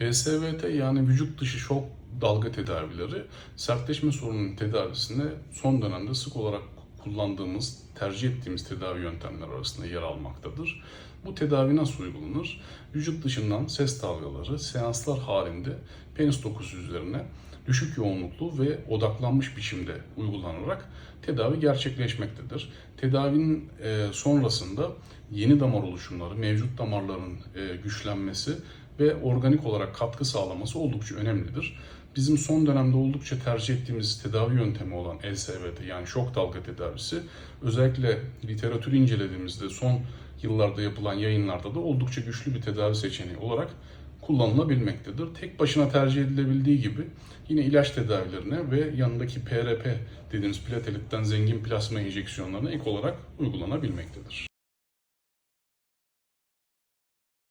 ESVT yani vücut dışı şok dalga tedavileri sertleşme sorununun tedavisinde son dönemde sık olarak kullandığımız, tercih ettiğimiz tedavi yöntemleri arasında yer almaktadır. Bu tedavi nasıl uygulanır? Vücut dışından ses dalgaları seanslar halinde penis dokusu üzerine düşük yoğunluklu ve odaklanmış biçimde uygulanarak tedavi gerçekleşmektedir. Tedavinin e, sonrasında yeni damar oluşumları, mevcut damarların e, güçlenmesi ve organik olarak katkı sağlaması oldukça önemlidir. Bizim son dönemde oldukça tercih ettiğimiz tedavi yöntemi olan LSVT yani şok dalga tedavisi özellikle literatürü incelediğimizde son yıllarda yapılan yayınlarda da oldukça güçlü bir tedavi seçeneği olarak kullanılabilmektedir. Tek başına tercih edilebildiği gibi yine ilaç tedavilerine ve yanındaki PRP dediğimiz platelitten zengin plasma enjeksiyonlarına ek olarak uygulanabilmektedir.